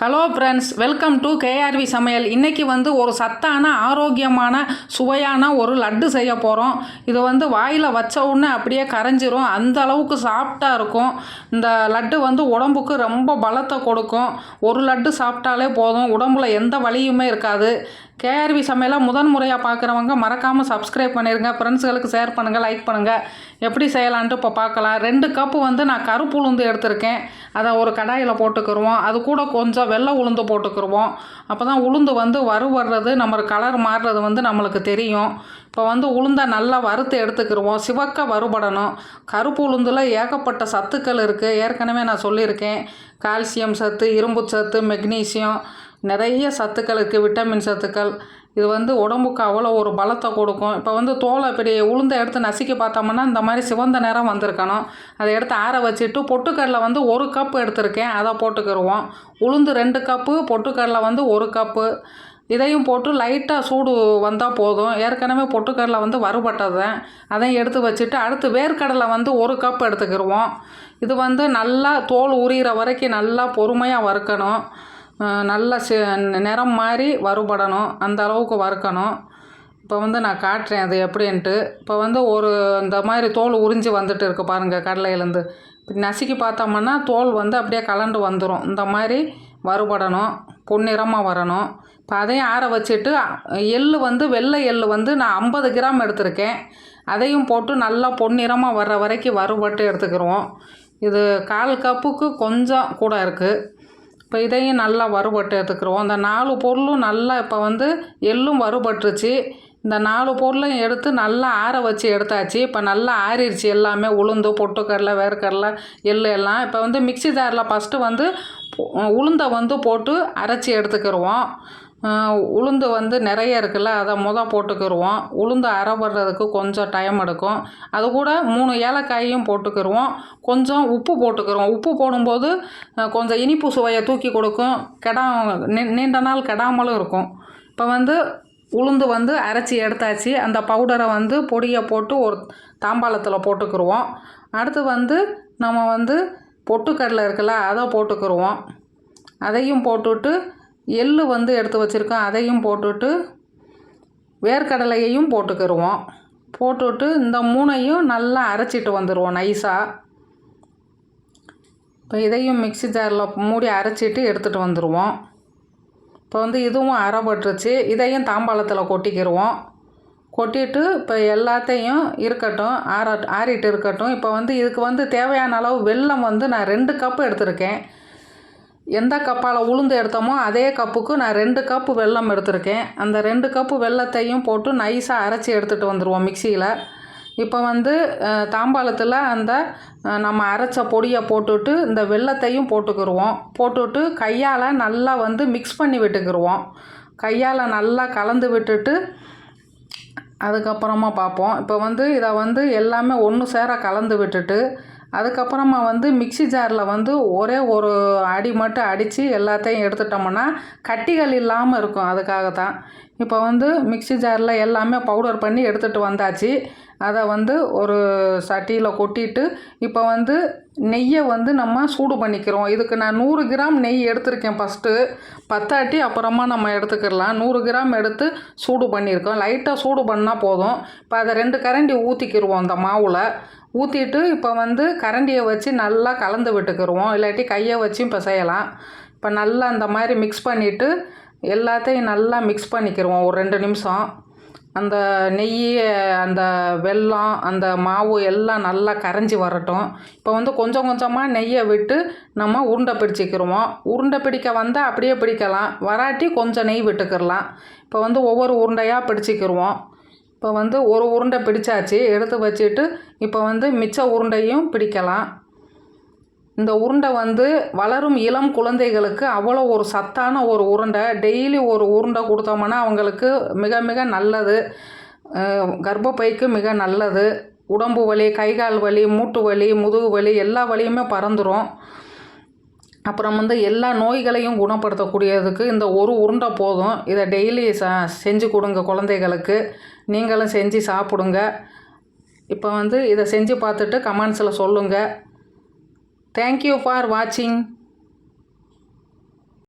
Hello friends welcome to KRV சமையல். இன்றைக்கி வந்து ஒரு சத்தான ஆரோக்கியமான சுவையான ஒரு லட்டு செய்ய போகிறோம் இது வந்து வாயில் வச்ச உடனே அப்படியே கரைஞ்சிரும். அந்த அளவுக்கு சாஃப்டாக இருக்கும். இந்த லட்டு வந்து உடம்புக்கு ரொம்ப பலத்தை கொடுக்கும். ஒரு லட்டு சாப்பிட்டாலே போதும். உடம்புல எந்த வலியுமே இருக்காது. கேஆர்வி சமையலாக முதன் முறையாக பார்க்குறவங்க மறக்காமல் சப்ஸ்கிரைப் பண்ணிடுங்க ஃப்ரெண்ட்ஸுகளுக்கு ஷேர் பண்ணுங்கள் லைக் பண்ணுங்கள் எப்படி செய்யலான்ட்டு இப்போ பார்க்கலாம் ரெண்டு கப்பு வந்து நான் கருப்பு உளுந்து எடுத்திருக்கேன். அதை ஒரு கடாயில் போட்டுக்கிருவோம். அது கூட கொஞ்சம் வெள்ளை உளுந்து போட்டுக்கிருவோம். அப்போ தான் உளுந்து வந்து வறுவடுறது நம்ம கலர் மாறுறது வந்து நம்மளுக்கு தெரியும். இப்போ வந்து உளுந்தை நல்லா வறுத்து எடுத்துக்கிருவோம். சிவக்க வறுபடணும். கருப்பு உளுந்தில் ஏகப்பட்ட சத்துக்கள் இருக்குது ஏற்கனவே நான் சொல்லியிருக்கேன். கால்சியம் சத்து இரும்பு சத்து மெக்னீசியம் நிறைய சத்துக்கள் இருக்குது விட்டமின் சத்துக்கள். இது வந்து உடம்புக்கு அவ்வளோ ஒரு பலத்தை கொடுக்கும். இப்போ வந்து தோலை இப்படி உளுந்தை எடுத்து நசுக்கி பார்த்தோம்னா இந்த மாதிரி சிவந்த நிறம் வந்திருக்கணும். அதை எடுத்து ஆற வச்சுட்டு பொட்டுக்கடலை வந்து ஒரு கப் எடுத்திருக்கேன். அதை போட்டுக்கிடுவோம் உளுந்து ரெண்டு கப்பு பொட்டுக்கடலை வந்து ஒரு கப்பு இதையும் போட்டு லைட்டாக சூடு வந்தால் போதும். ஏற்கனவே பொட்டுக்கடலை வந்து வறுபட்டது தான் அதையும் எடுத்து வச்சுட்டு அடுத்து வேர்க்கடலை வந்து ஒரு கப் எடுத்துக்கிருவோம். இது வந்து நல்லா தோல் உரிகிற வரைக்கும் நல்லா பொறுமையாக வறுக்கணும். நல்லா சி நிறம் மாதிரி வறுபடணும் அந்த அளவுக்கு வறுக்கணும். இப்போ வந்து நான் காட்டுறேன் அது எப்படின்ட்டு. இப்போ வந்து ஒரு இந்த மாதிரி தோல் உறிஞ்சி வந்துட்டு இருக்கு பாருங்கள் கடலையிலேருந்து இப்படி நசுக்கி பார்த்தோம்னா தோல் வந்து அப்படியே கலண்டு வந்துடும் இந்த மாதிரி வறுபடணும் பொன்னிறமாக வரணும். இப்போ அதையும் ஆற வச்சுட்டு எள்ளு வந்து வெள்ளை எள்ளு வந்து நான் ஐம்பது கிராம் எடுத்திருக்கேன். அதையும் போட்டு நல்லா பொன்னிறமாக வர்ற வரைக்கும் வறுபட்டு எடுத்துக்கிறோம் இது கால் கப்புக்கு கொஞ்சம் கூட இருக்குது இப்போ இதையும் நல்லா வறுபட்டு எடுத்துக்கிருவோம் இந்த நாலு பொருளும் நல்லா இப்போ வந்து எள்ளும் வறுபட்டுருச்சு. இந்த நாலு பொருளையும் எடுத்து நல்லா ஆற வச்சு எடுத்தாச்சு. இப்போ நல்லா ஆறிடுச்சு எல்லாமே உளுந்து பொட்டுக்கடலை வேர்க்கடலை எள்ளு எல்லாம். இப்போ வந்து மிக்ஸி ஜாரில் ஃபஸ்ட்டு வந்து உளுந்தை வந்து போட்டு அரைச்சி எடுத்துக்கிருவோம். உளுந்து வந்து நிறைய இருக்குல்ல அதை முத போட்டுக்கிருவோம். உளுந்து அரைப்படுறதுக்கு கொஞ்சம் டைம் எடுக்கும். அது கூட மூணு ஏலக்காயும் போட்டுக்கிருவோம். கொஞ்சம் உப்பு போட்டுக்கிருவோம். உப்பு போடும்போது கொஞ்சம் இனிப்பு சுவையை தூக்கி கொடுக்கும். கெடா நீண்ட நாள் கெடாமலும் இருக்கும். இப்போ வந்து உளுந்து வந்து அரைச்சி எடுத்தாச்சு. அந்த பவுடரை வந்து பொடியை போட்டு ஒரு தாம்பாளத்தில் போட்டுக்கிருவோம். அடுத்து வந்து நம்ம வந்து பொட்டுக்கடலை இருக்குல்ல அதை போட்டுக்கிருவோம். அதையும் போட்டுவிட்டு எள்ளு வந்து எடுத்து வச்சுருக்கோம் அதையும் போட்டுட்டு வேர்க்கடலையையும் போட்டுக்கிருவோம். போட்டுட்டு இந்த மூணையும் நல்லா அரைச்சிட்டு வந்துடுவோம் நைஸாக இப்போ இதையும் மிக்ஸி ஜாரில் மூடி அரைச்சிட்டு எடுத்துகிட்டு வந்துடுவோம் இப்போ வந்து இதுவும் அரைப்பட்டுருச்சு இதையும் தாம்பாளத்தில் கொட்டிக்கிடுவோம் கொட்டிட்டு இப்போ எல்லாத்தையும் இருக்கட்டும் ஆற ஆறிட்டு இருக்கட்டும். இப்போ வந்து இதுக்கு வந்து தேவையான அளவு வெல்லம் வந்து நான் ரெண்டு கப்பு எடுத்திருக்கேன். எந்த கப்பால் உளுந்து எடுத்தோமோ அதே கப்புக்கு நான் ரெண்டு கப்பு வெல்லம் எடுத்திருக்கேன். அந்த ரெண்டு கப்பு வெல்லத்தையும் போட்டு நைஸாக அரைச்சி எடுத்துகிட்டு வந்துடுவோம் மிக்சியில் இப்போ வந்து தாம்பாளத்தில் அந்த நம்ம அரைச்ச பொடியை போட்டுட்டு இந்த வெல்லத்தையும் போட்டுக்கிருவோம். போட்டுட்டு கையால் நல்லா வந்து மிக்ஸ் பண்ணி விட்டுக்கிருவோம். கையால் நல்லா கலந்து விட்டுட்டு அதுக்கப்புறமா பார்ப்போம். இப்போ வந்து இதை வந்து எல்லாமே ஒன்று சேர கலந்து விட்டுட்டு அதுக்கப்புறமா வந்து மிக்ஸி ஜாரில் வந்து ஒரே ஒரு அடி மட்டும் அடித்து எல்லாத்தையும் எடுத்துட்டோம்னா கட்டிகள் இல்லாமல் இருக்கும் அதுக்காக தான். இப்போ வந்து மிக்ஸி ஜாரில் எல்லாமே பவுடர் பண்ணி எடுத்துகிட்டு வந்தாச்சு. அதை வந்து ஒரு சட்டியில் கொட்டிட்டு இப்போ வந்து நெய்யை வந்து நம்ம சூடு பண்ணிக்கிறோம். இதுக்கு நான் நூறு கிராம் நெய் எடுத்திருக்கேன் ஃபஸ்ட்டு பத்தாட்டி அப்புறமா நம்ம எடுத்துக்கிடலாம் நூறு கிராம் எடுத்து சூடு பண்ணியிருக்கோம். லைட்டாக சூடு பண்ணால் போதும். இப்போ அதை ரெண்டு கரண்டி ஊற்றிக்கிடுவோம் அந்த மாவில். ஊற்றிட்டு இப்போ வந்து கரண்டியை வச்சு நல்லா கலந்து விட்டுக்கிருவோம். இல்லாட்டி கையை வச்சும் பிசையலாம். இப்போ நல்லா அந்த மாதிரி மிக்ஸ் பண்ணிவிட்டு எல்லாத்தையும் நல்லா மிக்ஸ் பண்ணிக்கிடுவோம் ஒரு ரெண்டு நிமிஷம். அந்த நெய் அந்த வெல்லம் அந்த மாவு எல்லாம் நல்லா கரைஞ்சி வரட்டும். இப்போ வந்து கொஞ்சம் கொஞ்சமாக நெய்யை விட்டு நம்ம உருண்டை பிடிச்சிக்கிருவோம். உருண்டை பிடிக்க வந்தால் அப்படியே பிடிக்கலாம். வராட்டி கொஞ்சம் நெய் விட்டுக்கிடலாம் இப்போ வந்து ஒவ்வொரு உருண்டையாக பிடிச்சிக்கிருவோம். இப்போ வந்து ஒரு உருண்டை பிடிச்சாச்சு எடுத்து வச்சுட்டு இப்போ வந்து மிச்ச உருண்டையும் பிடிக்கலாம். இந்த உருண்டை வந்து வளரும் இளம் குழந்தைகளுக்கு அவ்வளோ ஒரு சத்தான ஒரு உருண்டை. டெய்லி ஒரு உருண்டை கொடுத்தோம்னா அவங்களுக்கு மிக மிக நல்லது. கர்ப்பப்பைக்கு மிக நல்லது. உடம்பு வலி கை கால் வலி மூட்டு வலி முதுகு வலி எல்லா வலியுமே பறந்துடும் அப்புறம் வந்து எல்லா நோய்களையும் குணப்படுத்தக்கூடியதுக்கு இந்த ஒரு உருண்டை போதும். இதை டெய்லி ச செஞ்சு கொடுங்க குழந்தைகளுக்கு. நீங்களும் செஞ்சு சாப்பிடுங்க. இப்போ வந்து இதை செஞ்சு பார்த்துட்டு கமெண்ட்ஸில் சொல்லுங்கள் தேங்க்யூ ஃபார் வாட்சிங்